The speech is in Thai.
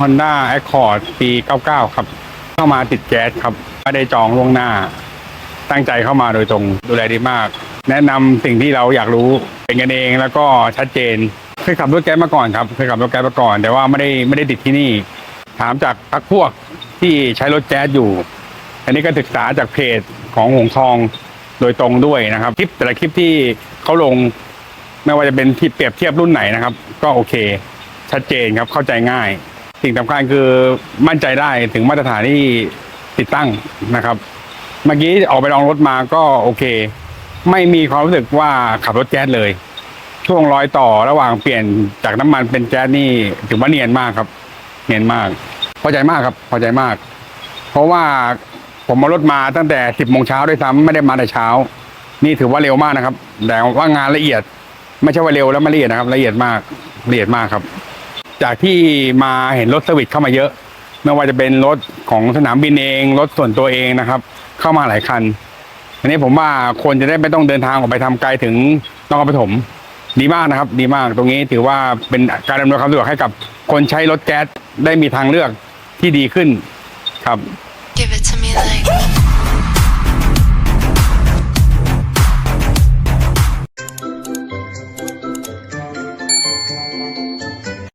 Honda Accord ปี 99 ครับ เข้ามาติดแก๊สครับไม่ได้จองล่วงหน้า ตั้งใจเข้ามาโดยตรงดูแลดีมาก แนะนำสิ่งที่เราอยากรู้เป็นกันเองแล้วก็ชัดเจนเคยขับรถแก๊สมาก่อนครับเคยขับรถแก๊สมาก่อน แต่ว่าไม่ได้ไม่ได้ติดที่นี่ ถามจากพักพวกที่ใช้รถแก๊สอยู่ อันนี้ก็ศึกษาจากเพจของหงทองโดยตรงด้วยนะครับคลิปแต่ละคลิปที่เขาลงไม่ว่าจะเป็นที่เปรียบเทียบรุ่นไหนนะครับ ก็โอเค ชัดเจนครับเข้าใจง่าย สิ่งสำคัญคือมั่นใจได้ถึงมาตรฐานที่ติดตั้งนะครับ เมื่อกี้ออกไปลองรถมาก็โอเค ไม่มีความรู้สึกว่าขับรถแก๊สเลย ช่วงรอยต่อระหว่างเปลี่ยนจากน้ำมันเป็นแก๊สนี่ถือว่าเนียนมากครับ เนียนมากพอใจมากครับพอใจมาก เพราะว่าผมมารถมาตั้งแต่สิบโมงเช้าด้วยซ้ำไม่ได้มาแต่เช้า นี่ถือว่าเร็วมากนะครับ แต่ว่างานละเอียด ไม่ใช่ว่าเร็วแล้วไม่ละเอียดนะครับ ละเอียดมากละเอียดมากครับ จากที่มาเห็นรถสวิตเข้ามาเยอะ ไม่ว่าจะเป็นรถของสนามบินเองรถส่วนตัวเองนะครับ เข้ามาหลายคันอันนี้ผมว่าคนจะได้ไม่ต้องเดินทางออกไปทำไกลถึงนครปฐมดีมากนะครับ ดีมากตรงนี้ถือว่าเป็นการดำเนินความสะดวกให้กับคนใช้รถแก๊สได้มีทางเลือกที่ดีขึ้นครับ